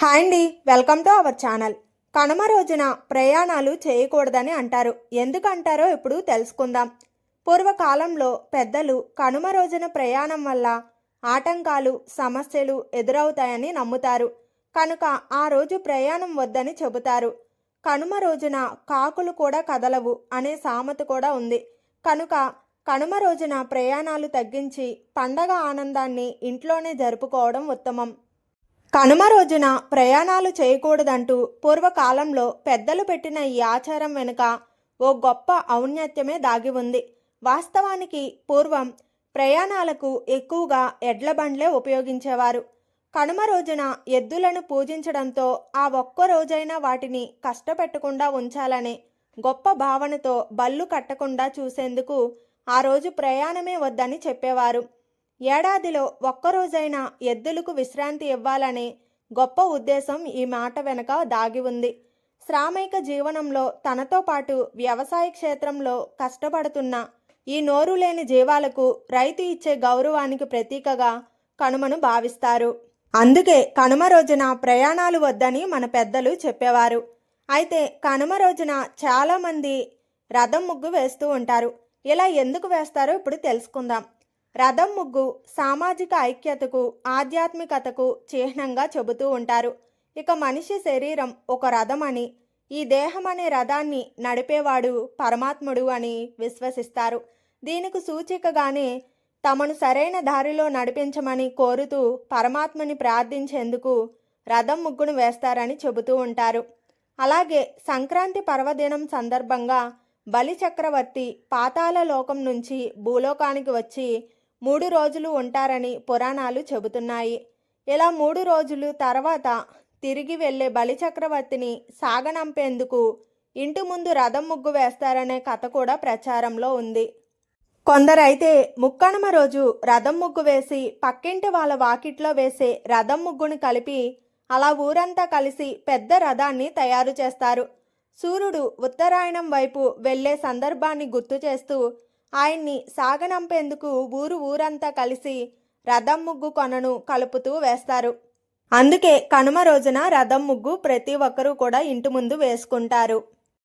Hi అండి welcome to our channel. Kanuma రోజున ప్రయాణాలు చేయకూడదని అంటారు. ఎందుకంటారో ఇప్పుడు తెలుసుకుందాం. పూర్వకాలంలో పెద్దలు కనుమ రోజున ప్రయాణం వల్ల ఆటంకాలు సమస్యలు ఎదురవుతాయని నమ్ముతారు. కనుక ఆ రోజు ప్రయాణం వద్దని చెబుతారు. కనుమ రోజున కాకులు కూడా కదలవు అనే సామెత కూడా ఉంది. కనుక కనుమ రోజున ప్రయాణాలు తగ్గించి పండగ ఆనందాన్ని ఇంట్లోనే జరుపుకోవడం ఉత్తమం. కనుమ రోజున ప్రయాణాలు చేయకూడదంటూ పూర్వకాలంలో పెద్దలు పెట్టిన ఈ ఆచారం వెనుక ఓ గొప్ప ఔన్నత్యమే దాగి ఉంది. వాస్తవానికి పూర్వం ప్రయాణాలకు ఎక్కువగా ఎడ్ల బండ్లే ఉపయోగించేవారు. కనుమ రోజున ఎద్దులను పూజించడంతో ఆ ఒక్క రోజైనా వాటిని కష్టపెట్టకుండా ఉంచాలనే గొప్ప భావనతో బళ్ళు కట్టకుండా చూసేందుకు ఆ రోజు ప్రయాణమే వద్దని చెప్పేవారు. ఏడాదిలో ఒక్కరోజైనా ఎద్దులకు విశ్రాంతి ఇవ్వాలనే గొప్ప ఉద్దేశం ఈ మాట వెనుక దాగి ఉంది. శ్రామిక జీవనంలో తనతో పాటు వ్యవసాయ క్షేత్రంలో కష్టపడుతున్న ఈ నోరు లేని జీవాలకు రైతు ఇచ్చే గౌరవానికి ప్రతీకగా కనుమను భావిస్తారు. అందుకే కనుమ రోజున ప్రయాణాలు వద్దని మన పెద్దలు చెప్పేవారు. అయితే కనుమ రోజున చాలామంది రథం ముగ్గు వేస్తూ ఉంటారు. ఇలా ఎందుకు వేస్తారో ఇప్పుడు తెలుసుకుందాం. రథం ముగ్గు సామాజిక ఐక్యతకు ఆధ్యాత్మికతకు చిహ్నంగా చెబుతూ ఉంటారు. ఇక మనిషి శరీరం ఒక రథం అని ఈ దేహం అనే రథాన్ని నడిపేవాడు పరమాత్ముడు అని విశ్వసిస్తారు. దీనికి సూచికగానే తమను సరైన దారిలో నడిపించమని కోరుతూ పరమాత్మని ప్రార్థించేందుకు రథం ముగ్గును వేస్తారని చెబుతూ ఉంటారు. అలాగే సంక్రాంతి పర్వదినం సందర్భంగా బలి చక్రవర్తి పాతాళ లోకం నుంచి భూలోకానికి వచ్చి మూడు రోజులు ఉంటారని పురాణాలు చెబుతున్నాయి. ఇలా మూడు రోజులు తర్వాత తిరిగి వెళ్ళే బలిచక్రవర్తిని సాగనంపేందుకు ఇంటి ముందు రథం ముగ్గు వేస్తారనే కథ కూడా ప్రచారంలో ఉంది. కొందరైతే ముక్కనుమ రోజు రథం ముగ్గు వేసి పక్కింటి వాళ్ళ వాకిట్లో వేసే రథం ముగ్గును కలిపి అలా ఊరంతా కలిసి పెద్ద రథాన్ని తయారు చేస్తారు. సూర్యుడు ఉత్తరాయణం వైపు వెళ్ళే సందర్భాన్ని గుర్తు చేస్తూ ఆయన్ని సాగనంపేందుకు ఊరు ఊరంతా కలిసి రథం ముగ్గు కొనను కలుపుతూ వేస్తారు. అందుకే కనుమ రోజున రథం ముగ్గు ప్రతి ఒక్కరూ కూడా ఇంటి ముందు వేసుకుంటారు.